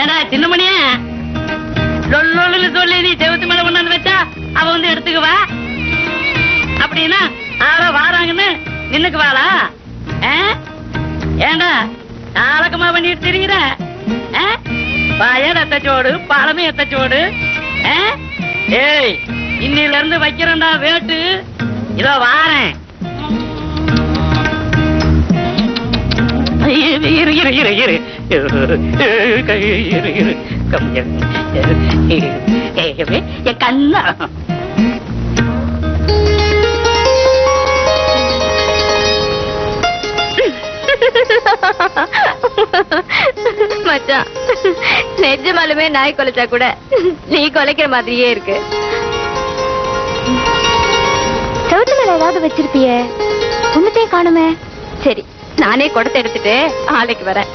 ஏடா சின்னமணிய? லொல்லு சொல்லி நீ செவத்து மேல கொண்டாந்து வச்சா அவ வந்து எடுத்துக்குவா? அப்படின்னா ஆள வாராங்கன்னு நின்னுக்குவாளா? ஆ? ஏண்டா நாளக்கமா பண்ணிட்டு தெரியுற? பயன் எத்தச்சோடு பழமும் எத்தச்சோடு ஏய் இன்னில இருந்து வைக்கிறேன்டா வேட்டு. இதோ வாரேன். இரு இரு. இரு இரு. இரு இரு இரு கம்மியா என் கண்ணா. மச்சான் நெஜமாலுமே நாய் கொலைச்சா கூட நீ கொலைக்கிற மாதிரியே இருக்கு. செவத்து மேல ஏதாவது வச்சிருப்பியே? ஒண்ணுத்தையும் காணுமே. சரி. நானே குடத்தை எடுத்துட்டு ஆலைக்கு வரேன்.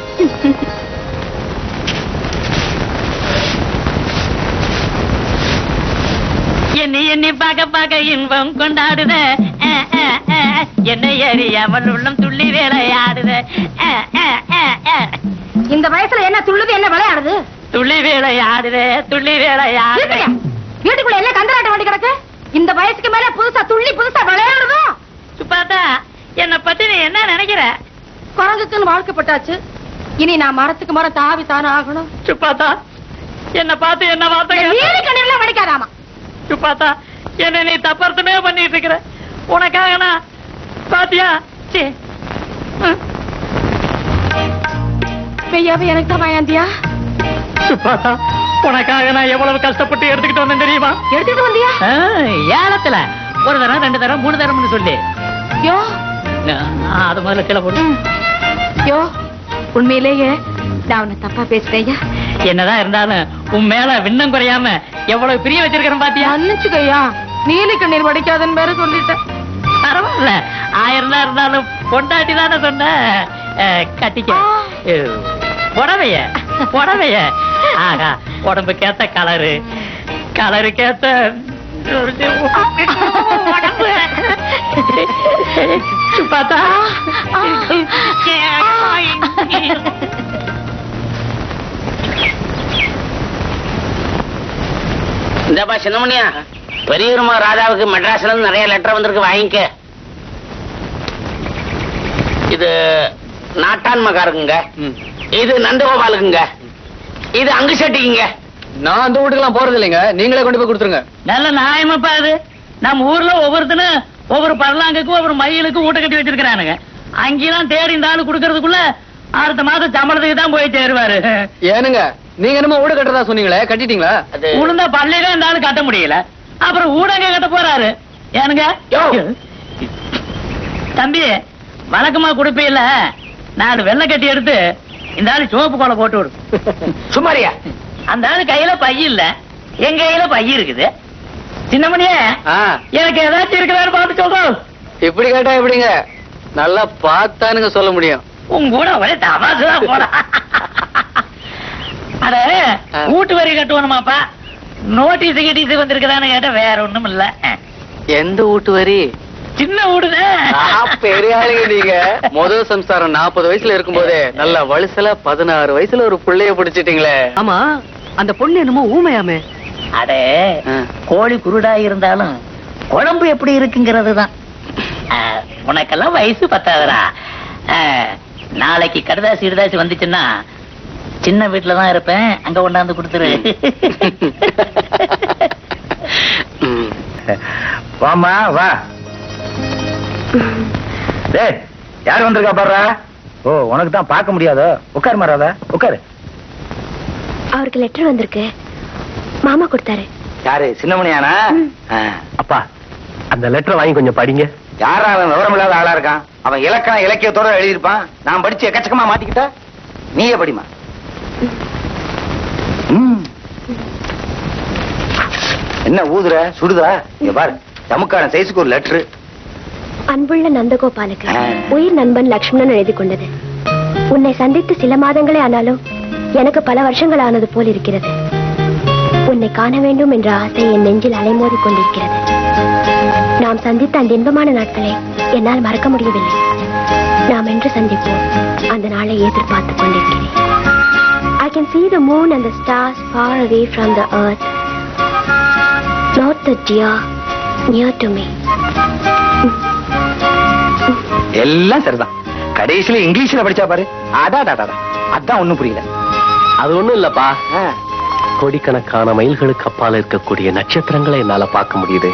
என்னை என்னை பார்க்க பார்க்க இன்பம் கொண்டாடுத. என்னை அறியாமல் உள்ளம் துள்ளி வேலையாடுத. இந்த வயசுல என்ன துள்ளுது என்ன விளையாடுது? துள்ளி வேலையாடுத துள்ளி வேலையாடுத. வீட்டுக்குள்ள எல்லாம் கந்தராட்ட வண்டி கிடக்கு? இந்த வயசுக்கு மேல புதுசா துள்ளி புதுசா விளையாடுறோம் சுப்பாத்தா என்னை பத்தி நீ என்ன நினைக்கிற குரங்குக்குன்னு வாழ்க்கப்பட்டாச்சு. இனி நான் மரத்துக்கு மரம் தாவி தானே ஆகணும். சுப்பாத்தா என்னை பார்த்து என்ன வார்த்தை கண்ணீர்லாம் வடிக்காதாமா? சுப்பாத்தா என்ன நீ தப்பர்த்தமே பண்ணிட்டு இருக்கிற. உனக்காக நான் பாத்தியா? சீ. பெய்யாவே எனக்கு தான் வாயாந்தியா சுப்பாத்தா உனக்காக நான் எவ்வளவு கஷ்டப்பட்டு எடுத்துக்கிட்டு வந்தேன் தெரியுமா? எடுத்துட்டு வந்தியா? ஏலத்துல. ஒரு தரம் ரெண்டு தரம் மூணு தரம்னு சொல்லி. யோ அது முதல்ல கீழே போடு யோ உண்மையிலேயே நான் உன்னை தப்பா பேசுறேயா என்னதான் இருந்தாலும் உன் மேல விண்ணம் குறையாம எவ்வளவு பிரிய வச்சிருக்கிறேன் பாத்தியா? மன்னிச்சுக்கையா நீலி கண்ணீர் வடிக்காதன்னு வேற சொல்லிட்டேன். பரவாயில்ல. ஆயிரம் தான் இருந்தாலும் பொண்டாட்டி தானே சொன்ன கட்டிக்க. புடவைய புடவைய. ஆகா உடம்புக்கேத்த கலரு. கலருக்கேத்த உடம்பு. பார்த்தா? இந்தப்பா சின்னமணியா பெரியருமா ராஜாவுக்கு மெட்ராஸ்ல இருந்து நிறைய லெட்டர் வந்திருக்கு வாங்கிக்க. இது நாட்டான் மகாருக்குங்க. இது நந்தகோபாலுக்குங்க. இது அங்கு செட்டிக்குங்க நான் அந்த வீட்டுக்கெல்லாம் போறது இல்லைங்க நீங்களே கொண்டு போய் கொடுத்துருங்க. நல்ல நியாயமாப்பா அது நம்ம ஊர்ல ஒவ்வொருத்தனும் ஒவ்வொரு பல்லாங்குக்கும் ஒவ்வொரு மயிலுக்கும் ஊட்ட கட்டி வச்சிருக்கிறானுங்க. அங்கெல்லாம் தேடி இந்த ஆளு கொடுக்கறதுக்குள்ள அடுத்த மாதம் சம்பளத்துக்கு தான் போய் சேருவாரு. ஏனுங்க நீங்க என்னமோ வீடு கட்டுறதா சொன்னீங்களே கட்டிட்டீங்களா? அது உளுந்தா பள்ளியில இந்த ஆளு கட்ட முடியல. அப்புறம் ஊடங்க கட்ட போறாரு. ஏனுங்க. தம்பி வழக்கமா கொடுப்பீல்ல. நாலு வெள்ளை கட்டி எடுத்து இந்த ஆளு சிவப்பு கோலை போட்டு விடு. சுமாரியா அந்த ஆளு கையில பை இல்ல. என் கையில பை இருக்குது. சின்னமணியே ஆ, எனக்கு ஏதாச்சும் இருக்குதான்னு பார்த்து சொல்றோம் இப்படி கேட்டா எப்படிங்க? நல்லா பார்த்தானுங்க சொல்ல முடியும். உன் கூட ஒரே தமாசுதான் போட. அட ஆ. வீட்டு வரி கட்டுவணுமாப்பா நோட்டீஸ் கிட்டீஸ் வந்திருக்குதான்னு கேட்டா வேற ஒண்ணும் இல்ல. எந்த வீட்டு வரி? சின்ன வீடுதான் பெரிய ஆளுங்க நீங்க. முதல் சம்சாரம் நாற்பது வயசுல இருக்கும்போதே நல்ல வயசுல பதினாறு வயசுல ஒரு புள்ளைய பிடிச்சிட்டீங்களே. ஆமா அந்த பொண்ணு என்னமோ ஊமையாமே. அடே. கோழி குருடா இருந்தாலும் குழம்பு எப்படி இருக்குங்கிறது தான் உனக்கெல்லாம் வயசு பத்தாதடா. ஆ, நாளைக்கு கடுதாசி இடுதாசி வந்துச்சுன்னா சின்ன வீட்டுல தான் இருப்பேன். அங்க கொண்டாந்து கொடுத்துரு. வாமா வா. டேய் யார் வந்திருக்கா பாரு ஓ உனக்கு தான் பார்க்க முடியாதோ? உட்காரு மாறாத உட்காரு. அவருக்கு லெட்டர் வந்திருக்கு. மாமா கொடுத்தாரு. யாரு சின்னமணியானா. அப்பா அந்த லெட்டரை வாங்கி கொஞ்சம் படிங்க. யாரா அவன்? விவரம் இல்லாத ஆளா இருக்கான். அவன் இலக்கண இலக்கியத்தோட எழுதியிருப்பான். நான் படிச்சு எக்கச்சக்கமா மாட்டிக்கிட்டா? நீயே படிமா. என்ன ஊதுற? சுடுதா? இங்க பாரு. தமுக்கான சைஸுக்கு ஒரு லெட்டரு அன்புள்ள நந்தகோபாலுக்கு. உயிர் நண்பன் லக்ஷ்மணன் எழுதி கொண்டது. உன்னை சந்தித்து சில மாதங்களே ஆனாலும் எனக்கு பல வருஷங்கள் ஆனது போல் இருக்கிறது. உன்னை காண வேண்டும் என்ற ஆசை என் நெஞ்சில் அலைமோதிக் கொண்டிருக்கிறது. நாம் சந்தித்த அந்த இன்பமான நாட்களை என்னால் மறக்க முடியவில்லை. நாம் என்று சந்திப்போம். அந்த நாளை எதிர்பார்த்து கொண்டிருக்கிறேன். I can see the moon and the stars far away from the earth. Not the dear near to me. எல்லாம் சரிதான். கடைசியில இங்கிலீஷ்ல படிச்சா பாரு. அதான் அதான் அதான் ஒண்ணும் புரியல. அது ஒண்ணும் இல்லப்பா. கோடிக்கணக்கான மைல்களுக்கு அப்பால இருக்கக்கூடிய நட்சத்திரங்களை என்னால பார்க்க முடியுது.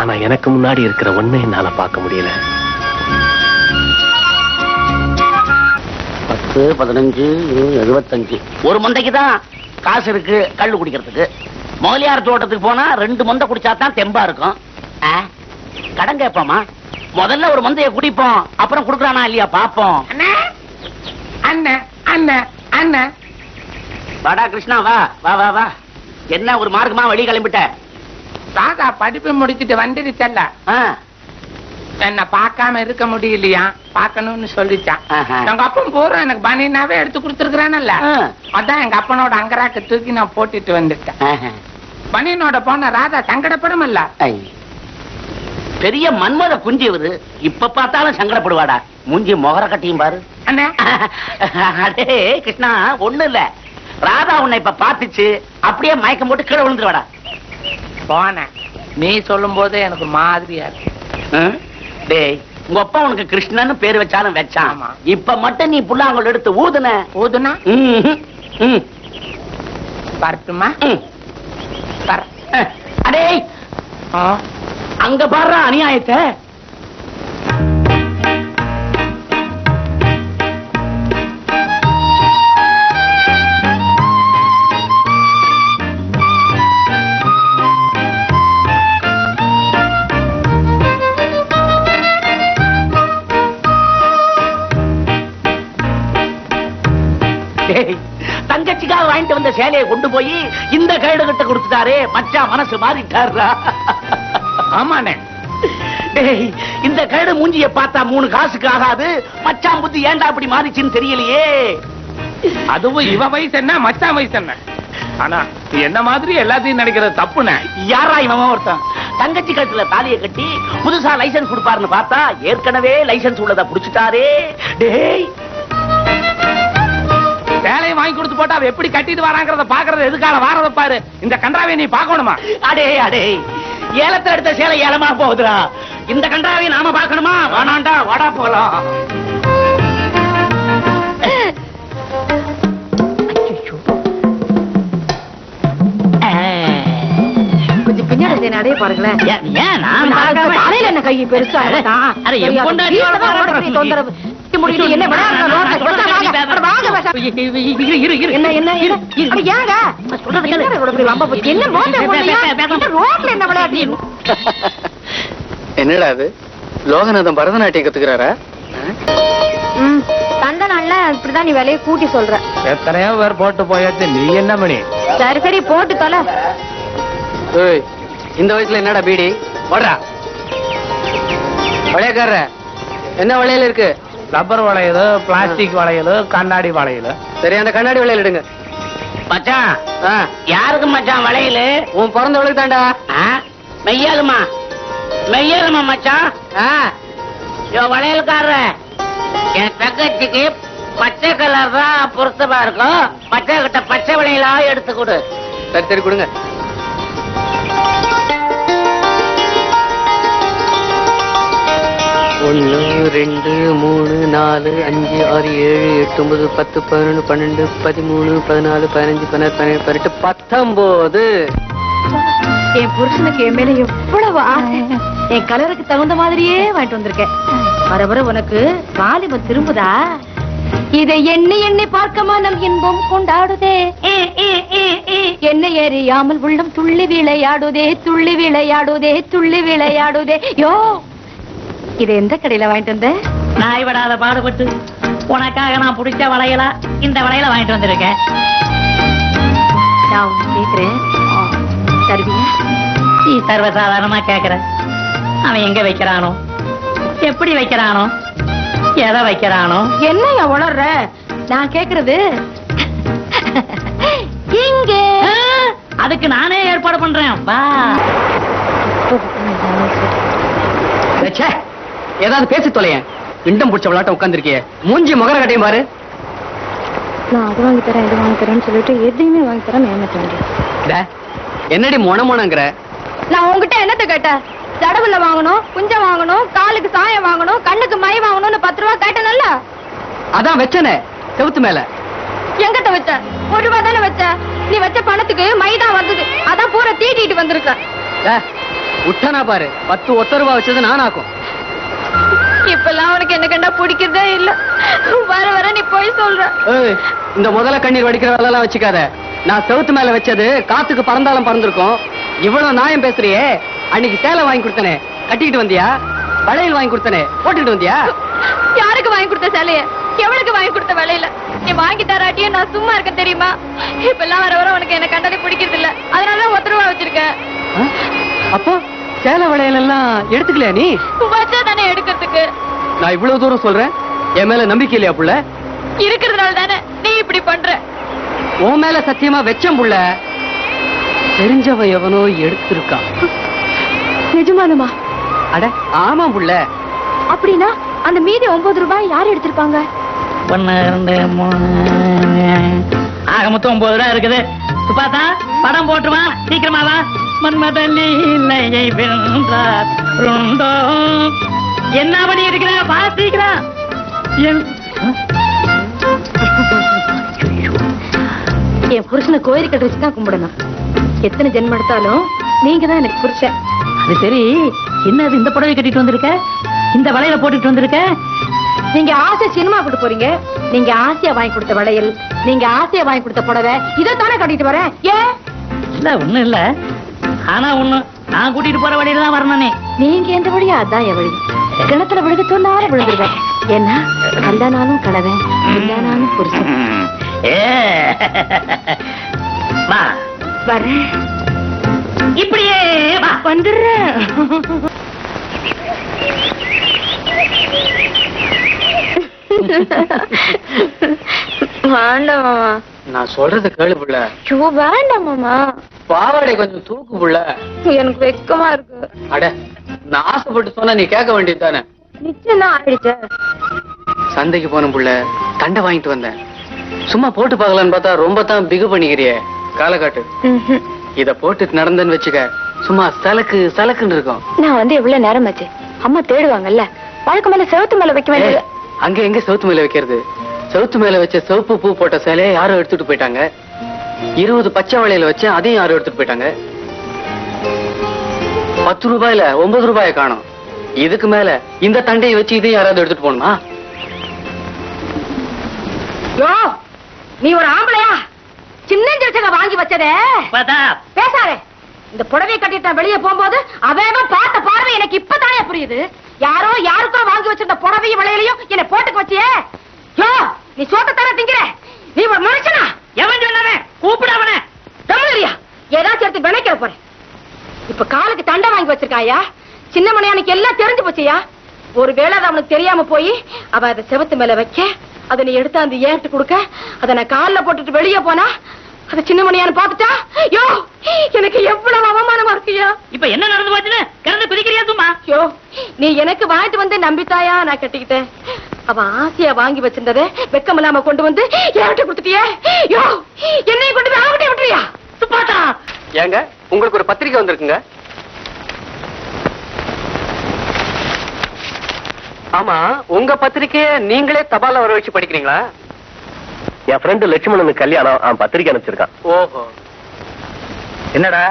ஆனா எனக்கு முன்னாடி இருக்கிற ஒண்ணை என்னால பார்க்க முடியல. பத்து பதினஞ்சு எழுபத்தஞ்சு. ஒரு மந்தைக்கு தான் காசு இருக்கு கள்ளு குடிக்கிறதுக்கு. மோலியார் தோட்டத்துக்கு போனா ரெண்டு மந்தை குடிச்சா தான் தெம்பா இருக்கும். கடன் கேட்போமா? முதல்ல ஒரு மந்தைய குடிப்போம் அப்புறம் குடுக்கறானா இல்லையா பாப்போம் அண்ணன் அண்ணன் அண்ணன் வாடா கிருஷ்ணா வா வா வா வா. என்ன ஒரு மார்க்கமா வழி கிளம்பிட்ட? ராதா படிப்பு முடிச்சிட்டு வந்துடுச்சல்ல என்ன பார்க்காம இருக்க முடியலையா? பார்க்கணும்னு சொல்லிச்சான். எங்க அப்பன் பூரா எனக்கு பனினாவே எடுத்து கொடுத்துருக்கானல்ல. அதான் எங்க அப்பனோட அங்கராக்கு தூக்கி நான் போட்டுட்டு வந்துட்டேன். பனியனோட போன ராதா சங்கடப்படுமல்ல? ஐ. பெரிய மன்மத குஞ்சு இவரு. இப்ப பார்த்தாலும் சங்கடப்படுவாடா. மூஞ்சி முகர கட்டியும் பாரு. அண்ணே. அடே கிருஷ்ணா ஒண்ணு இல்ல. ராதா உன்னை இப்ப பாத்துச்சு அப்படியே மயக்கம் போட்டு கீழே விழுந்துருவாடா. போனேன். நீ சொல்லும் போது எனக்கு மாதிரியா? டேய் உங்க அப்பா உனக்கு கிருஷ்ணன்னு பேர் வச்சாலும் வச்சான். ஆமா. இப்ப மட்டும் நீ புல்லாங்கல் எடுத்து ஊதுன. ஊதுனா? ம், ம், வரட்டுமா? ம். வர. அஹ், அடே. அங்க பாடுற அநியாயத்தை. வாங்கிட்டு வந்த சேலையை கொண்டு போய் இந்த கைடு கிட்ட கொடுத்துட்டாரே மச்சான் மனசு மாறிட்டாருடா ஆமாண்ணே. இந்த கைடு மூஞ்சிய பார்த்தா மூணு காசுக்கு ஆகாது மச்சான் புத்தி ஏன்டா அப்படி மாறிச்சுன்னு தெரியலையே. அதுவும் இவ வயசு என்ன மச்சான் வயசு என்ன? ஆனா என்ன மாதிரி எல்லாத்தையும் நினைக்கிறது தப்புண்ணே. யாரா இவன் ஒருத்தன்? தங்கச்சி கழுத்துல தாலியை கட்டி புதுசா லைசென்ஸ் கொடுப்பாருன்னு பார்த்தா ஏற்கனவே லைசென்ஸ் உள்ளத புடிச்சிட்டாரே. டேய் வேலையை வாங்கி கொடுத்து போட்டா அவ எப்படி கட்டிட்டு வராங்கிறத பாக்குறது எதுக்காக வாரத பாரு. இந்த கன்றாவை நீ பார்க்கணுமா? அடே அடே. ஏலத்தை எடுத்த சேலை ஏலமா போகுதுடா. இந்த கண்டாவை நாம பார்க்கணுமா? வேணாண்டா வாடா போலாம். கொஞ்சம் பின்னாடி நடைய பாருங்களேன். தலையில என்ன கையை பெருசா தொந்தரவு. முடியல, என்ன? என்னடா அது? லோகநாதன் பரதநாட்டியம் கத்துக்கிறாரா? ம் தந்த நாள்ல இப்படிதான் நீ விலையை கூட்டி சொல்ற. எத்தனையோ பேர் போட்டு போயாச்சு. நீ என்ன மணி? சரி சரி போட்டு தொலை. ஏய் இந்த வயசுல என்னடா பீடி? ஓடுறா. வளையக்காரர என்ன வளையல் இருக்கு? ரப்பர் வளையல் பிளாஸ்டிக் வளையல் கண்ணாடி வளையல். சரி அந்த கண்ணாடி வளையல் எடுங்க. மச்சான் ஆ, யாருக்கு மச்சான் வளையலு? உன் பிறந்தவளுக்கு தாண்டா ஆ? மெய்யாலுமா மெய்யாலுமா மச்சான்? ஆ, யோ வளையல்காரர என் தங்கச்சிக்கு பச்சை கலர் தான் பொருத்தமா இருக்கும். பச்சை கிட்ட பச்சை வளையலா எடுத்து கொடு. சரி சரி கொடுங்க. ஒன்று ரெண்டு மூணு நாலு அஞ்சு ஆறு ஏழு எட்டு ஒன்பது பத்து பதினொன்று பன்னெண்டு பதிமூணு பதினாலு பதினஞ்சு பதினாறு பதினேழு பதினெட்டு பத்தொன்பது என் புருஷனுக்கு என் மேல எவ்வளவு ஆசை. என் கலருக்கு தகுந்த மாதிரியே வாங்கிட்டு வந்திருக்கேன். வர வர உனக்கு வாலிபம் திரும்புதா? இதை எண்ணி எண்ணி பார்க்க மனம் இன்பம் கொண்டாடுதே. என்னை எறியாமல் உள்ளம் துள்ளி விளையாடுதே துள்ளி விளையாடுதே துள்ளி விளையாடுதே. யோ! இதை எந்த கடையில வாங்கிட்டு வந்த? நாய் விடாத பாடுபட்டு. உனக்காக நான் பிடிச்ச வளையலா இந்த வளையல வாங்கிட்டு வந்திருக்கேன். நான் கேக்குறேன். தருவியா நீ சர்வசாதாரணமா கேக்குற. அவன் எங்க வைக்கிறானோ? எப்படி வைக்கிறானோ? எதை வைக்கிறானோ? என்னையா உளர்ற? நான் கேக்குறது இங்கே. அதுக்கு நானே ஏற்பாடு பண்றேன். வா. ஏதாவது பேசி தொலையேன் பிண்டம் பிடிச்ச விளையாட்ட உட்காந்துருக்கிய மூஞ்சி முகர கட்டையும் பாரு. நான் அது வாங்கி தரேன் இது வாங்கி தரேன்னு சொல்லிட்டு எதையுமே வாங்கி தரேன் என்னடி மொன மொனங்கிற? நான் உங்ககிட்ட என்னத்த கேட்டேன்? தடவுல வாங்கணும் குஞ்சம் வாங்கணும் காலுக்கு சாயம் வாங்கணும் கண்ணுக்கு மை வாங்கணும்னு பத்து ரூபா கேட்டேன்ல அதான் வச்சனே செவுத்து மேல. எங்கிட்ட வச்ச? ஒரு ரூபா தானே வச்ச? நீ வச்ச பணத்துக்கு மை தான் வந்தது. அதான் பூரா தீட்டிட்டு வந்திருக்க. டே, விட்டனா பாரு. பத்து ஒத்த ரூபா வச்சது நானாக்கும். இப்பெல்லாம் உனக்கு என்ன கண்டா பிடிக்கிறதே இல்ல. வர வர நீ போய் சொல்ற. இந்த முதல்ல கண்ணீர் வடிக்கிற வேலை எல்லாம் வச்சுக்காத. நான் செவுத்து மேல வச்சது காத்துக்கு பறந்தாலும் பறந்திருக்கும். இவ்வளவு நியாயம் பேசுறியே. அன்னைக்கு சேலை வாங்கி கொடுத்தனே. கட்டிக்கிட்டு வந்தியா? வளையல் வாங்கி கொடுத்தனே. போட்டுக்கிட்டு வந்தியா? யாருக்கு வாங்கி கொடுத்த சேலைய? எவளுக்கு வாங்கி கொடுத்த விலையில நீ வாங்கி தராட்டியும் நான் சும்மா இருக்க தெரியுமா? இப்பெல்லாம் வர வர உனக்கு என்ன கண்டதே பிடிக்கிறது இல்ல. அதனாலதான் ஒத்த ரூபா வச்சிருக்கேன்? அப்போ சேலை வளையல் எல்லாம் எடுத்துக்கலையா நீ? வச்சா தானே எடுக்கிறதுக்கு. நான் இவ்வளவு தூரம் சொல்றேன்? என் மேல நம்பிக்கை இல்லையா புள்ள? இருக்கிறதுனால தானே நீ இப்படி பண்ற? உன் மேல சத்தியமா வெச்சம் புள்ள. தெரிஞ்சவ எவனோ எடுத்திருக்கான் நிஜமானுமா அட ஆமா புள்ள. அப்படின்னா அந்த மீதி ஒன்பது ரூபாய் யார் எடுத்திருப்பாங்க? ஒன்னு ரெண்டு மூணு. ஆக மொத்தம் ஒன்பது ரூபா இருக்குது. சுப்பாத்தா படம் போட்டுமா சீக்கிரமா வா. மன்மதலி இல்லையை வென்றார். என்ன பண்ணி இருக்கிற வா சீக்கிரம். என் புருஷனை கோயில் கட்ட வச்சு தான் கும்பிடணும். எத்தனை ஜென்மம் எடுத்தாலும் நீங்க தான் எனக்கு புருஷன். அது சரி. என்னது இந்த புடவை கட்டிட்டு வந்திருக்க? இந்த வளையல போட்டுட்டு வந்திருக்க? நீங்க ஆசை சினிமா கூட்டு போறீங்க. நீங்க ஆசையா வாங்கி கொடுத்த வளையல் நீங்க ஆசையா வாங்கி கொடுத்த புடவை இதைத்தானே கட்டிட்டு வரேன். ஏன்? இல்ல ஒண்ணும் இல்ல. ஆனா ஒண்ணு நான் கூட்டிட்டு போற வழியில தான் வரணுனே நீங்க எந்த வழியா? அதான் என் வழி. கிணத்துல விழுக சொன்னாலும் விழுந்துருவேன். ஏன்னா கல்லானாலும் கலவேன் இல்லானாலும் புருஷன். வரேன். இப்படியே வா. வந்துடுறேன். வேண்டாம் நான் சொல்றது கேளு புள்ள. ஐயோ வேண்டாம் மாமா. பாவாடை கொஞ்சம் தூக்கு புள்ள. எனக்கு வெக்கமா இருக்கு. அட நான் ஆசைப்பட்டு சொன்னா நீ கேட்க வேண்டியது தானே? நிச்சயம் தான் ஆயிடுச்சு சந்தைக்கு போன புள்ள தண்டை வாங்கிட்டு வந்தேன். சும்மா போட்டு பார்க்கலான்னு பார்த்தா ரொம்ப தான் பிகு பண்ணிக்கிறியே. காலக்காட்டு ம்ஹும். இத போட்டு நடந்தேன்னு வச்சுக்க சும்மா சலக்கு சலக்குன்னு இருக்கும். நான் வந்து எவ்வளவு நேரம் ஆச்சு? அம்மா தேடுவாங்கல்ல. வழக்கம் மேல செவத்து மேல வைக்க வேண்டியது அங்க எங்க செவுத்து மேல வைக்கிறது? செவுத்து மேல வச்ச சிவப்பு பூ போட்ட சேலையை யாரோ எடுத்துட்டு போயிட்டாங்க. இருபது பச்சை வளையல வச்சு அதையும் யாரோ எடுத்துட்டு போயிட்டாங்க. பத்து ரூபாயில ஒன்பது ரூபாயை காணும். இதுக்கு மேல இந்த தண்டையை வச்சு இதையும் யாராவது எடுத்துட்டு போகணுமா? யோ நீ ஒரு ஆம்பளையா? சின்ன வாங்கி வச்சதே. பேசாதே. இந்த புடவை கட்டிட்டு வெளியே போகும்போது அவன் பார்த்த பார்வை எனக்கு இப்பதானே புரியுது. யாரோ யாருக்கோ வாங்கி வச்சிருந்த புடவையும் விலையிலையும் என்னை போட்டுக்கு வச்சியே. யோ நீ சோட்டத்தானே திங்கிற? நீ ஒரு மனுஷனா? எவன் சொன்னவன் கூப்பிட அவனை தமிழரியா ஏதாச்சும் எடுத்து வினைக்கிற போறேன் தண்டை வாங்கி வச்சிருக்காயா? சின்ன மணியானுக்கு எல்லாம் தெரிஞ்சு போச்சியா? ஒருவேளை அது அவனுக்கு தெரியாம போய் அவ அதை செவத்து மேல வைக்க அதை நீ எடுத்து அந்த ஏட்டு கொடுக்க அதை நான் கால்ல போட்டுட்டு வெளியே போனா அதை சின்ன மணியானு பாத்துட்டா யோ எனக்கு எவ்வளவு அவமானமா இருக்கியா? இப்ப என்ன நடந்து போச்சுன்னு கிடந்து குதிக்கிறியா சும்மா? யோ நீ எனக்கு வாங்கிட்டு வந்து நம்பித்தாயா? நான் கட்டிக்கிட்டேன். அவ ஆசையா வாங்கி வச்சிருந்ததை வெக்கம் இல்லாம கொண்டு வந்து என்கிட்ட கொடுத்துட்டியே? யோ என்னைய கொண்டு போய் அவகிட்ட விட்டுறியா? சுப்பாத்தா ஏங்க உங்களுக்கு ஒரு பத்திரிக்கை வந்திருக்குங்க. ஆமா உங்க பத்திரிக்கைய நீங்களே தபால வர வச்சு படிக்கிறீங்களா? என் ஃப்ரெண்டு லட்சுமணனுக்கு கல்யாணம் அவன் பத்திரிக்கை அனுப்பிச்சிருக்கான் ஓஹோ. என்னடா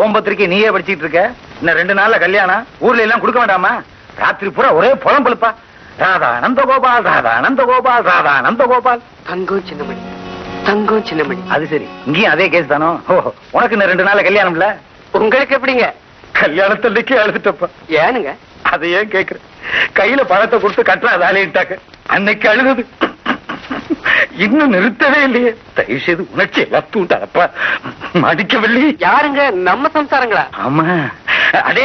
ஓம் பத்திரிக்கை நீயே படிச்சிட்டு இருக்க? இன்னும் ரெண்டு நாள்ல கல்யாணம் ஊர்ல எல்லாம் கொடுக்க வேண்டாமா? ராத்திரி பூரா ஒரே புலம் பழுப்பா ராதா நந்தகோபால் ராதா நந்தகோபால் ராதா நந்தகோபால் தங்கம் சின்னமணி தங்கம் சின்னமணி. அது சரி இங்கேயும் அதே கேஸ் தானோ? ஓ உனக்கு இன்னும் ரெண்டு நாள்ல கல்யாணம் இல்ல உங்களுக்கு எப்படிங்க? கல்யாணத்தன்னைக்கே அழுதுட்டப்பா. ஏனுங்க? அதை ஏன் கேக்குற கையில பணத்தை கொடுத்து கட்டுறா வேலையிட்டாக்க அன்னைக்கு அழுகுது இன்னும் நிறுத்தவே இல்லையே. தயவு செய்து உணர்ச்சி எல்லாம் தூண்டாப்பா மடிக்கவில்லை யாருங்க? நம்ம சம்சாரங்களா? ஆமா. அடே